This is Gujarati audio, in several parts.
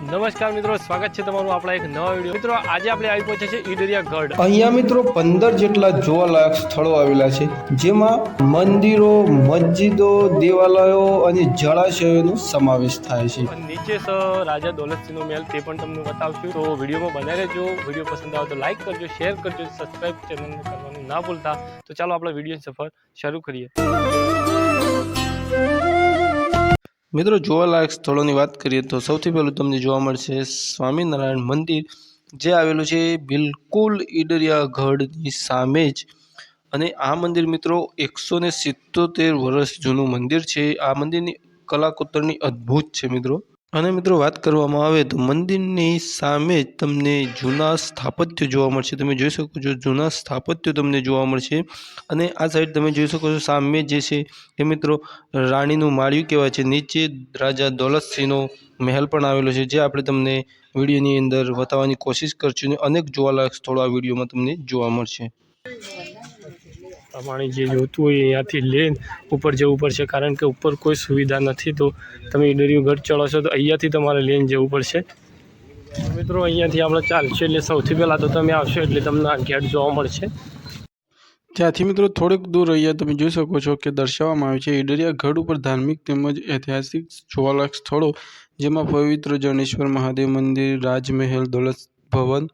મિત્રો સ્વાગત છે તમારું આપણા એક નવા વીડિયો. મિત્રો આજે આપણે આવી પહોંચ્યા છે ઈડરિયા ગઢ. અહીંયા મિત્રો પંદર જેટલા જોવાલાયક સ્થળો આવેલા છે જેમાં મંદિરો મસ્જિદો દેવાલયો અને જળાશયોનો સમાવેશ થાય છે. નીચે રાજા દોલતસિંહનો મહેલ તે પણ તમને બતાવશું. તો વિડીયોમાં બનાવી રહેજો. વીડિયો પસંદ આવે તો લાઈક કરજો શેર કરજો સબસ્ક્રાઇબ ચેનલને કરવાનું ના ભૂલતા. તો ચાલો આપણે વીડિયો સફર શરૂ કરીએ. મિત્રો, જોવાલાયક સ્થળોની વાત કરીએ તો સૌથી પહેલું તમને જોવા મળશે સ્વામિનારાયણ મંદિર, જે આવેલું છે બિલકુલ ઈડરિયા ગઢની સામે જ. અને આ મંદિર મિત્રો એકસો ને સિત્તોતેર વર્ષ જૂનું મંદિર છે. આ મંદિરની કલાકોતરની અદ્ભુત છે મિત્રો. અને મિત્રો વાત કરવામાં આવે તો મંદિરની સામે જ તમને જૂના સ્થાપત્ય જોવા મળશે. તમે જોઈ શકો છો જૂના સ્થાપત્યો તમને જોવા મળશે. અને આ સાઈડ તમે જોઈ શકો છો સામે જે છે એ મિત્રો રાણીનું માળિયું કહેવાય છે. નીચે રાજા દોલતસિંહનો મહેલ પણ આવેલો છે. જે આપણે તમને વિડીયોની અંદર બતાવવાની કોશિશ કરશું અને અનેક જોવાલાયક સ્થળો આ વિડીયોમાં તમને જોવા મળશે. તમારે જે જોતું હોય અહીંયાથી લઈને ઉપર જવું પડશે. કારણ કે ઉપર કોઈ સુવિધા નથી. તો તમે ઈડરિયું ઘટ ચડો છો તો અહીંયાથી તમારે લઈને જવું પડશે. મિત્રો, અહીંયાથી આપણે ચાલશે એટલે સૌથી પહેલાં તો તમે આવશો એટલે તમને આ ગેટ જોવા મળશે. ત્યાંથી મિત્રો થોડેક દૂર અહીંયા તમે જોઈ શકો છો કે દર્શાવવામાં આવે છે, ઈડરિયા ગઢ ઉપર ધાર્મિક તેમજ ઐતિહાસિક જોવાલાયક સ્થળો, જેમાં પવિત્ર જણેશ્વર મહાદેવ મંદિર, રાજમહેલ દોલત ભવન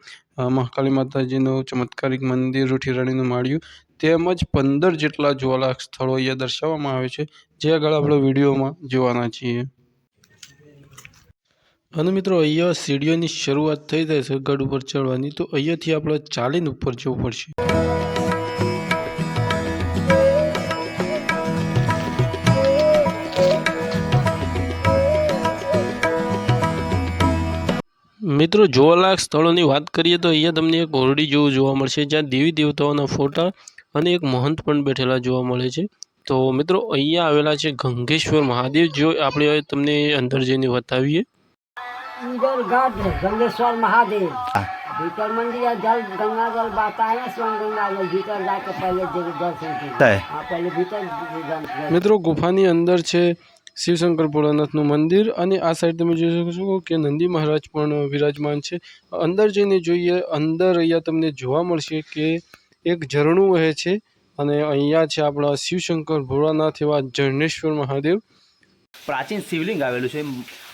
મહાકાળી માતાજીનું ચમત્કારિક મંદિર, રૂઠી રાણીનું માળિયું તેમજ પંદર જેટલા જોવાલાયક સ્થળો અહીંયા દર્શાવવામાં આવે છે, જે આગળ આપણે વિડીયોમાં જોવાના છીએ. અને મિત્રો, અહીંયા સીડીઓની શરૂઆત થઈ જાય છે ગઢ ઉપર ચડવાની, તો અહીંયાથી આપણે ચાલીને ઉપર જવું પડશે. મિત્રો, જોવાલાયક સ્થળોની વાત કરીએ તો અહીંયા તમને એક ઓરડી જેવું જોવા મળશે, જ્યાં દેવી દેવતાઓના ફોટા અને એક મહંત પણ બેઠેલા જોવા મળે છે તો મિત્રો અહીંયા આવેલા છે ગંગેશ્વર મહાદેવ જો આપણે હવે તમને અંદર જઈને બતાવીએ इधर घाट है गंगेश्वर महादेव भीतर मंदिर है जल गंगा जल बहता है स्वयं गंगा जल भीतर जाकर पहले जल दर्शन कीजिए हाँ पहले भीतर दर्शन મિત્રો ગુફાની અંદર છે શિવશંકર ભોળાનાથનું મંદિર અને આ સાઈડ તમે જોઈ શકો છો કે નંદી મહારાજ પણ વિરાજમાન છે અંદર જઈને જોઈએ અંદર અહીંયા તમને જોવા મળશે કે એક ઝરણું વહે છે અને અહીંયા છે આપણા શિવશંકર ભોળાનાથ એવા જરણેશ્વર મહાદેવ. પ્રાચીન શિવલિંગ આવેલું છે.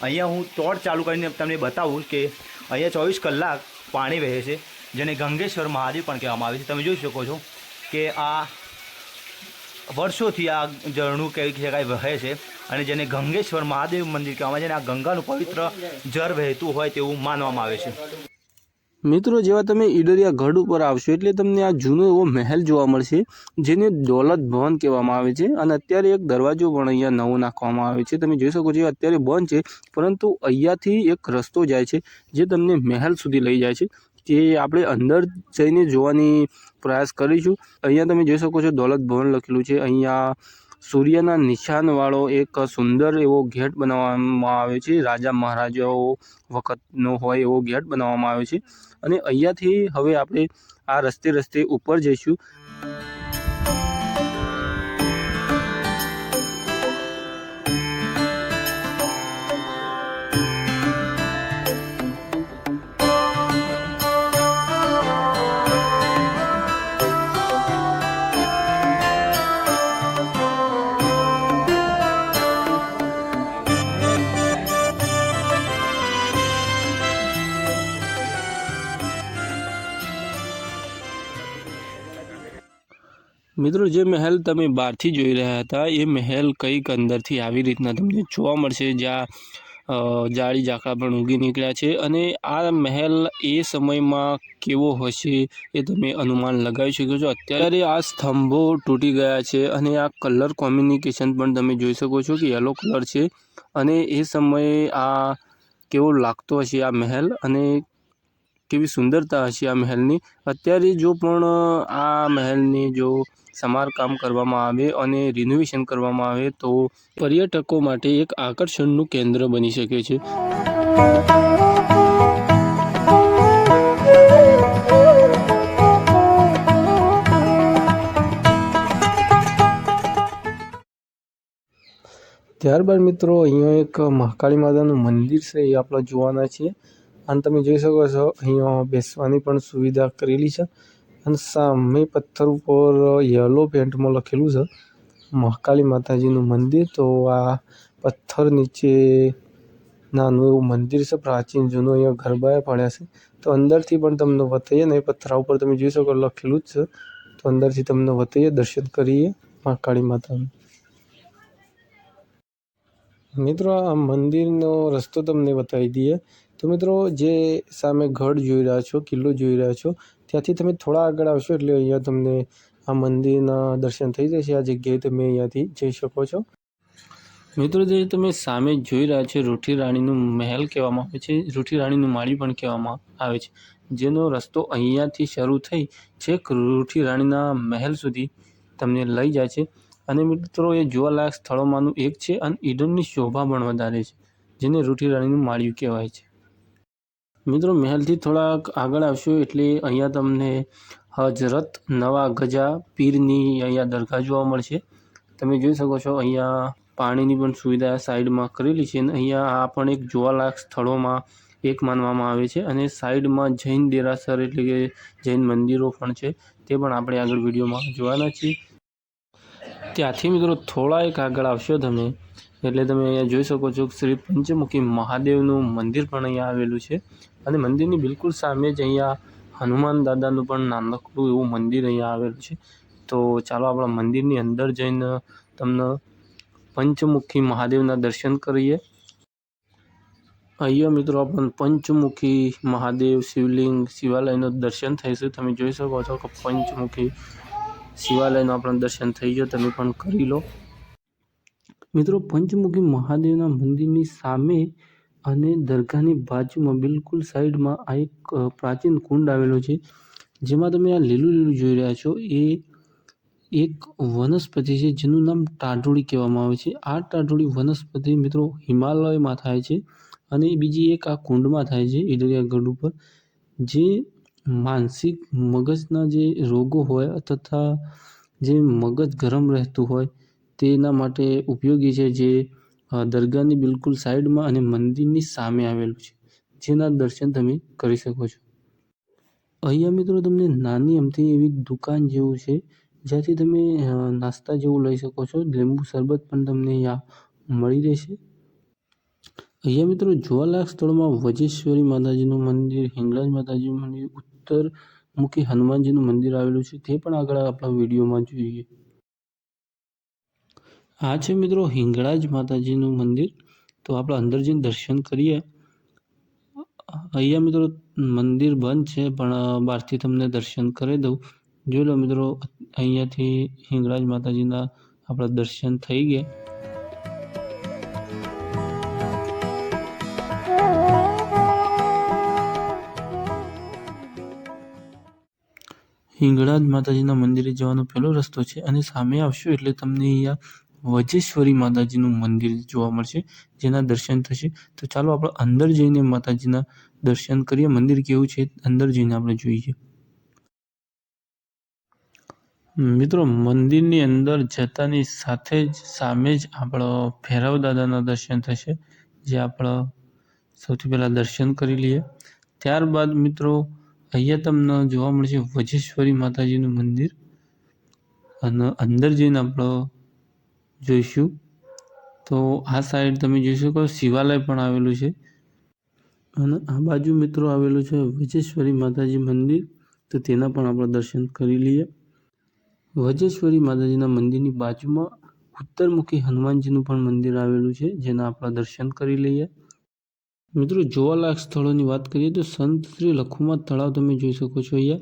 અહીંયા હું તોડ ચાલુ કરીને તમને બતાવું કે અહીંયા ચોવીસ કલાક પાણી વહે છે, જેને ગંગેશ્વર મહાદેવ પણ કહેવામાં આવે છે. તમે જોઈ શકો છો કે આ વર્ષોથી આ ઝરણું કેવી જગ્યાએ વહે છે અને જેને ગંગેશ્વર મહાદેવ મંદિર કહેવામાં આવે છે અને આ ગંગાનું પવિત્ર જળ વહેતું હોય તેવું માનવામાં આવે છે. મિત્રો, જેવા તમે ઈડરિયા ગઢ ઉપર આવશો, એટલે તમને આ જૂનો એવો મહેલ જોવા મળશે, જેને દોલત ભવન કહેવામાં આવે છે. અને અત્યારે એક દરવાજો પણ અહીંયા નવો નાખવામાં આવે છે. તમે જોઈ શકો છો અત્યારે બંધ છે, પરંતુ અહીંયાથી એક રસ્તો જાય છે, જે તમને મહેલ સુધી લઈ જાય છે, જે આપણે અંદર જઈને જોવાની પ્રયાસ કરીશું. અહીંયા તમે જોઈ શકો છો, દોલત ભવન લખેલું છે. અહીંયા સૂર્યના નિશાનવાળો એક સુંદર એવો ગેટ બનાવવામાં આવે છે. રાજા મહારાજાઓ વખતનો હોય એવો ગેટ બનાવવામાં આવે છે. અને અહીંયાથી હવે આપણે આ રસ્તે રસ્તે ઉપર જઈશું. મિત્રો, જે મહેલ તમે બહારથી જોઈ રહ્યા હતા, એ મહેલ કંઈક અંદરથી આવી રીતના તમને જોવા મળશે. જ્યાં જાળી ઝાકડા પણ ઉગી નીકળ્યા છે અને આ મહેલ એ સમયમાં કેવો હશે એ તમે અનુમાન લગાવી શકો છો. અત્યારે આ સ્તંભો તૂટી ગયા છે અને આ કલર કોમ્યુનિકેશન પણ તમે જોઈ શકો છો કે યલો કલર છે અને એ સમયે આ કેવો લાગતો હશે આ મહેલ અને કેવી સુંદરતા હશે આ મહેલની? અત્યારે જો પણ આ મહેલની જો સમારકામ કરવામાં આવે અને રિનોવેશન કરવામાં આવે તો પર્યટકો માટે એક આકર્ષણનું કેન્દ્ર બની શકે છે. ત્યારબાદ મિત્રો, અહીંયા એક મહાકાળી માતાનું મંદિર છે, એ આપણે જોવાના છીએ. અને તમે જોઈ શકો છો, અહીંયા બેસવાની પણ સુવિધા કરેલી છે. અને સામે પથ્થર ઉપર યલો પેન્ટમાં લખેલું છે, મહાકાળી માતાજીનું મંદિર. તો આ પથ્થર નીચે નાનું એવું મંદિર છે, પ્રાચીન જૂનું અહીંયા ગરબા પડ્યા છે. તો અંદરથી પણ તમને બતાવીએ ને એ પથ્થરા ઉપર તમે જોઈ શકો લખેલું જ છે. તો અંદરથી તમને વતાઈએ, દર્શન કરીએ મહાકાળી માતાનું. મિત્રો, આ મંદિરનો રસ્તો તમને બતાવી દઈએ. તો મિત્રો, જે સામે ગઢ જોઈ રહ્યા છો, કિલ્લો જોઈ રહ્યા છો, ત્યાંથી તમે થોડા આગળ આવશો એટલે અહીંયા તમને આ મંદિરના દર્શન થઈ જશે. આ જગ્યાએ તમે અહીંયાથી જઈ શકો છો. મિત્રો, જે તમે સામે જોઈ રહ્યા છો, રૂઠી રાણીનું મહેલ કહેવામાં આવે છે. રૂઠી રાણીનું માળી પણ કહેવામાં આવે છે. જેનો રસ્તો અહીંયાથી શરૂ થઈ છેક રૂઠી રાણીના મહેલ સુધી તમને લઈ જાય છે. અને મિત્રો, એ જોવાલાયક સ્થળોમાંનું એક છે અને ઈડનની શોભા પણ વધારે છે, જેને રૂઠી રાણીનું માળિયું કહેવાય છે. મિત્રો, મહેલથી થોડાક આગળ આવશો એટલે અહીંયા તમને હજરત નવા ગજા પીરની અહીંયા દરગાહ જોવા મળશે. તમે જોઈ શકો છો, અહીંયા પાણીની પણ સુવિધા સાઈડમાં કરેલી છે અને અહીંયા આ પણ એક જોવાલાયક સ્થળોમાં એક માનવામાં આવે છે અને સાઈડમાં જૈન દેરાસર એટલે કે જૈન મંદિરો પણ છે, તે પણ આપણે આગળ વિડીયોમાં જોવાના છીએ. ત્યાંથી મિત્રો થોડા એક આગળ આવશો તમે એટલે તમે અહીંયા જોઈ શકો છો શ્રી પંચમુખી મહાદેવનું મંદિર પણ અહીંયા આવેલું છે. અને મંદિરની બિલકુલ સામે જ અહીંયા હનુમાન દાદાનું પણ નાનકડું એવું મંદિર અહીંયા આવેલું છે. તો ચાલો આપણા મંદિરની અંદર જઈને તમને પંચમુખી મહાદેવના દર્શન કરીએ. અહીંયા મિત્રો આપણને પંચમુખી મહાદેવ શિવલિંગ શિવાલયનું દર્શન થશે તમે જોઈ શકો છો કે પંચમુખી શિવાલયનું આપણને દર્શન થઈ ગયું. તમે પણ કરી લો. મિત્રો, પંચમુખી મહાદેવના મંદિરની સામે અને દરગાહની બાજુમાં બિલકુલ સાઈડમાં આ એક પ્રાચીન કુંડ આવેલો છે. જેમાં તમે આ લીલું લીલું જોઈ રહ્યા છો, એ એક વનસ્પતિ છે, જેનું નામ ટાઢોળી કહેવામાં આવે છે. આ ટાઢોળી વનસ્પતિ મિત્રો હિમાલયમાં થાય છે અને બીજી એક આ કુંડમાં થાય છે, ઈડરિયા ગઢ ઉપર, જે માનસિક મગજના જે રોગો હોય તથા જે મગજ ગરમ રહેતું હોય તેના માટે ઉપયોગી છે જે દરગાહની બિલકુલ સાઈડમાં અને મંદિરની સામે આવેલું છે, જેના દર્શન તમે કરી શકો છો. અહીંયા મિત્રો તમને નાની અમથી એવી દુકાન જેવું છે, જ્યાંથી તમે નાસ્તા જેવું લઈ શકો છો, લીંબુ શરબત પણ તમને અહીંયા મળી રહેશે. અહીંયા મિત્રો જોવાલાયક સ્થળોમાં વજેશ્વરી માતાજીનું મંદિર, હિંગળાજ માતાજીનું મંદિર ઉત્તરમુખી હનુમાનજીનું મંદિર આવેલું છે, તે પણ આગળ આપણા વિડીયોમાં જોઈએ. આ છે મિત્રો હિંગળાજ માતાજીનું મંદિર. તો આપણે અંદર જઈને દર્શન કરીએ. અહીંયા મિત્રો મંદિર બંધ છે, પણ બહારથી તમને દર્શન કરી દઉં. જોઈ લો મિત્રો, અહીંયાથી હિંગળાજ માતાજીના આપણા દર્શન થઈ ગયા. હિંગળાજ માતાજીના મંદિરે જવાનો પહેલો રસ્તો છે, અને સામે આવશો એટલે તમને અહીંયા વજેશ્વરી માતાજીનું મંદિર જોવા મળશે, જેના દર્શન થશે. તો ચાલો આપણે અંદર જઈને માતાજીના દર્શન કરીએ. મંદિર કેવું છે? અંદર જઈને આપણે જોઈએ. મિત્રો, મંદિરની અંદર જતાની સાથે જ સામે જ આપણો ભૈરવ દાદાના દર્શન થશે, જે આપણે સૌથી પહેલાં દર્શન કરી લઈએ. ત્યારબાદ મિત્રો, અહીંયા તમને જોવા મળશે વજેશ્વરી માતાજીનું મંદિર. અને અંદર જઈને આપણે જોઈશું. તો આ સાઈડ તમે જોઈ શકો, શિવાલય પણ આવેલું છે. અને આ બાજુ મિત્રો આવેલું છે વજેશ્વરી માતાજી મંદિર. તો તેના પણ આપણે દર્શન કરી લઈએ. વજેશ્વરી માતાજીના મંદિરની બાજુમાં ઉત્તરમુખી હનુમાનજીનું પણ મંદિર આવેલું છે, જેના આપણે દર્શન કરી લઈએ. મિત્રો, જોવાલાયક સ્થળોની વાત કરીએ તો સંત શ્રી લખુમા તળાવ તમે જોઈ શકો છો અહીંયા.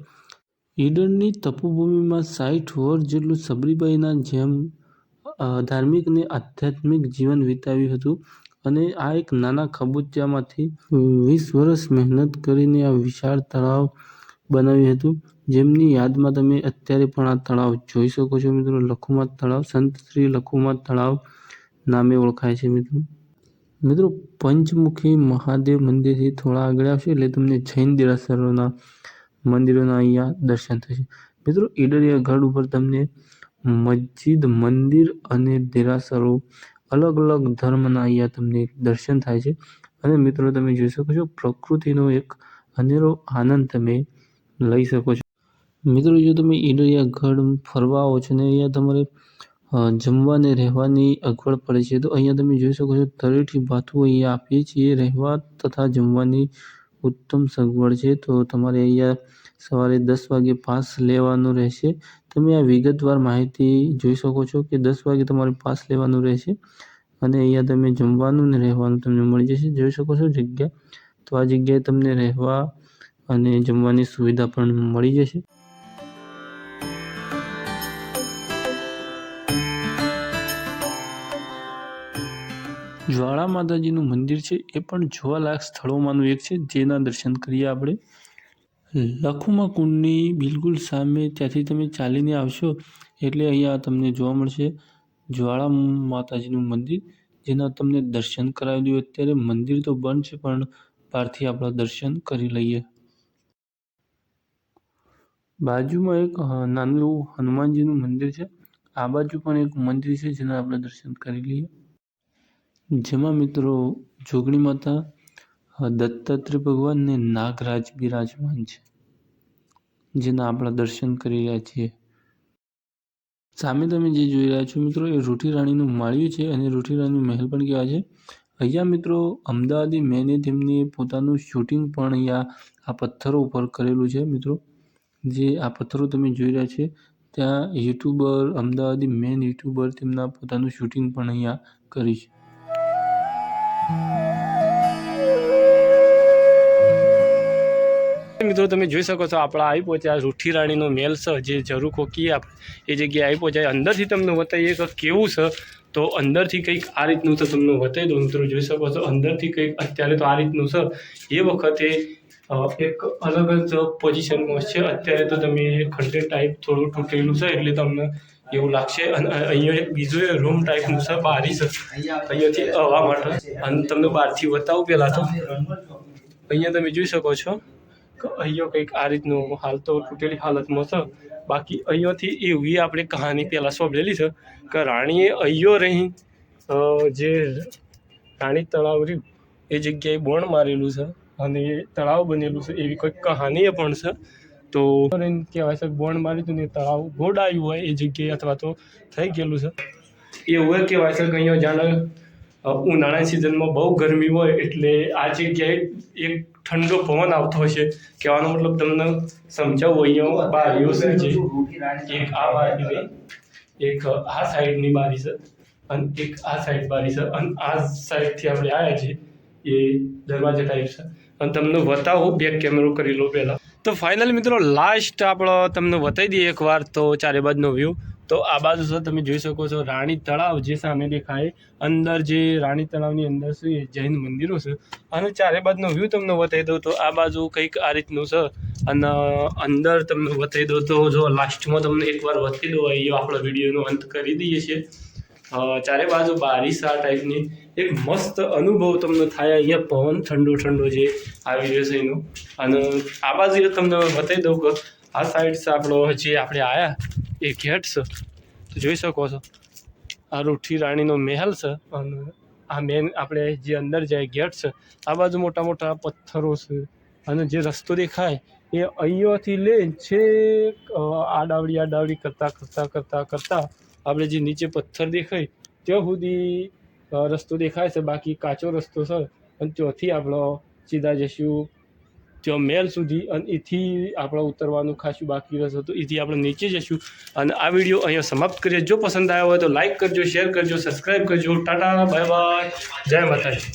ઈડરની તપોભૂમિમાં સાઠ વર્ષ જેટલું સબરીબાઈના જેમ ધાર્મિક અને આધ્યાત્મિક જીવન વિતાવ્યું હતું અને આ એક નાના ખબુચિયામાંથી વીસ વર્ષ મહેનત કરીને આ વિશાળ તળાવ બનાવ્યું હતું. જેમની યાદમાં તમે અત્યારે પણ આ તળાવ જોઈ શકો છો મિત્રો. લખુમા તળાવ, સંત શ્રી લખુમા તળાવ નામે ઓળખાય છે મિત્રો. મિત્રો, પંચમુખી મહાદેવ મંદિરથી થોડા આગળ આવશે એટલે તમને જૈન દેરાસરોના મંદિરોના અહીંયા દર્શન થશે. મિત્રો, ઈડરિયા ગઢ ઉપર તમને મસ્જિદ, મંદિર અને દેરાસરો અલગ અલગ ધર્મના અહીંયા તમને દર્શન થાય છે. અને મિત્રો, તમે જોઈ શકો છો, પ્રકૃતિનો એક અનેરો આનંદ તમે લઈ શકો છો. મિત્રો, જો તમે ઈડરિયા ફરવા આવો છો ને અહીંયા તમારે જમવા જમવાને રહેવાની અગવડ પડે છે, તો અહીંયા તમે જોઈ શકો છો, તળેટી ભાથું અહીંયા આપીએ છીએ. રહેવા તથા જમવાની ઉત્તમ સગવડ છે. તો તમારે અહીંયા સવારે દસ વાગે પાસ લેવાનો રહેશે. તમે આ વિગતવાર માહિતી જોઈ શકો છો કે દસ વાગે તમારે પાસ લેવાનું રહેશે અને અહીંયા તમે જમવાનું ને રહેવાનું તમને મળી જશે. જોઈ શકો છો જગ્યા. તો આ જગ્યાએ તમને રહેવા અને જમવાની સુવિધા પણ મળી જશે. જ્વાળા માતાજીનું મંદિર છે, એ પણ જોવાલાયક સ્થળોમાંનું એક છે, જેના દર્શન કરીએ આપણે. લખુમા કુંડની બિલકુલ સામે ત્યાંથી તમે ચાલીને આવશો એટલે અહીંયા તમને જોવા મળશે જ્વાળા માતાજીનું મંદિર, જેના તમને દર્શન કરાવી દઉં. અત્યારે મંદિર તો બંધ છે, પણ બહારથી આપણા દર્શન કરી લઈએ. બાજુમાં એક નાનું નાનું હનુમાનજીનું મંદિર છે. આ બાજુ પણ એક મંદિર છે, જેના આપણે દર્શન કરી લઈએ. જેમાં મિત્રો જોગણી માતા દત્તાત્રેય ભગવાન ને નાગરાજ બિરાજમાન છે, જેના આપણા દર્શન કરી રહ્યા છીએ. સામે તમે જે જોઈ રહ્યા છો મિત્રો, એ રૂઠી રાણીનું માળિયું છે અને રૂઠી રાણીનું મહેલ પણ કહેવાય છે. અહીંયા મિત્રો, અમદાવાદી મેને તેમની પોતાનું શૂટિંગ પણ અહીંયા આ પથ્થરો ઉપર કરેલું છે મિત્રો. જે આ પથ્થરો તમે જોઈ રહ્યા છે, ત્યાં યુટ્યુબર, અમદાવાદી મેન યુટ્યુબર તેમના પોતાનું શૂટિંગ પણ અહીંયા કરી છે. મિત્રો, તમે જોઈ શકો છો, આપણા આવી પહોંચ્યા રૂઠી રાણીનો મેલ છે, જે જરૂર કોકીએ આપણે એ જગ્યાએ આવી પહોંચ્યા અંદરથી તમને બતાવીએ કે કેવું છે. તો અંદરથી કંઈક આ રીતનું છે તમને બતાવી દઉં, મિત્રો, જોઈ શકો છો. અંદરથી કંઈક અત્યારે તો આ રીતનું છે. એ વખતે એક અલગ જ પોઝિશનમાં છે. અત્યારે તો તમે ખંડેડ ટાઈપ થોડું તૂટેલું છે, એટલે તમને એવું લાગશે. અને અહીંયા એક બીજું રૂમ ટાઈપનું છે, બારી છે. અહીંયાથી હવા માટે. અને તમને બહારથી બતાવું પહેલાં તો. અહીંયા તમે જોઈ શકો છો. અહીંયા કંઈક આ રીતનું હાલ તો તૂટેલી હાલતમાં છે. બાકી અહીંયાથી એવી આપણે કહાની પહેલાં સાંભળેલી છે કે રાણીએ અહીંયો રહી જે રાણી તળાવ રહ્યું, એ જગ્યાએ બોણ મારેલું છે અને એ તળાવ બનેલું છે, એવી કંઈક કહાની પણ છે. તો કહેવાય છે બોણ માર્યું હતું ને તળાવ ગોડાયું હોય એ જગ્યાએ અથવા તો થઈ ગયેલું છે. એવું કહેવાય છે કે અહીંયા જાણે ઉનાળા સિઝનમાં બહુ ગરમી હોય એટલે આ જગ્યાએ એક ઠંડો પવન આવતો હશે, કહેવાનો મતલબ તમને સમજાવું, અહીંયા બારીઓ શું છે. એક આ બારી એક આ સાઈડની બારી છે, અને એક આ સાઈડ બારી છે, અને આ સાઈડથી આપણે આવ્યા છીએ, એ દરવાજા ટાઈપ છે. અને તમને બતાવું બેક કેમેરો કરી લો પહેલાં. તો ફાઇનલ મિત્રો લાસ્ટ આપણો તમને બતાવી દઈએ એકવાર, તો ચારે બાજુનો વ્યૂ તો આ બાજુ સર તમે જોઈ શકો છો રાણી તળાવ જે સામે દેખાય. અંદર જે રાણી તળાવની અંદર છે એ જૈન મંદિરો છે. અને ચારે બાજુનો વ્યૂ તમને બતાવી દઉં તો આ બાજુ કંઈક આ રીતનું છે. અને અંદર તમને બતાવી દઉં તો જો લાસ્ટમાં તમને એકવાર બતાવી દો અહીંયા આપણો વિડીયોનો અંત કરી દઈએ છીએ. ચારે બાજુ બારીશ આ ટાઈપની એક મસ્ત અનુભવ તમને થાય અહીંયા પવન ઠંડો ઠંડો જે આવી રહ્યો છે એનો. અને આ બાજુ તમને બતાવી દઉં કે આ સાઈડ આપણો જે આપણે આવ્યા એ ગેટ છે. તો જોઈ શકો છો. આ રૂઠી રાણીનો મહેલ છે. અને આ મેન આપણે જે અંદર જાય ગેટ છે આ બાજુ મોટા મોટા પથ્થરો છે. અને જે રસ્તો દેખાય એ અહીંયાથી લે છેક અ, આડાવડી આડાવડી કરતાં કરતાં કરતાં કરતાં આપણે જે નીચે પથ્થર દેખાય ત્યાં સુધી રસ્તો દેખાય છે. બાકી કાચો રસ્તો છે. અને ત્યાંથી આપણો સીધા જઈશું ત્યાં મેલ સુધી અને એથી આપણે ઉતરવાનું ખાસું બાકી રહેશે તો એથી આપણે નીચે જઈશું અને આ વીડિયો અહીંયા સમાપ્ત કરીએ. જો પસંદ આવ્યો હોય તો લાઈક કરજો શેર કરજો સબસ્ક્રાઈબ કરજો. ટાટા બાય બાય જય માતાજી.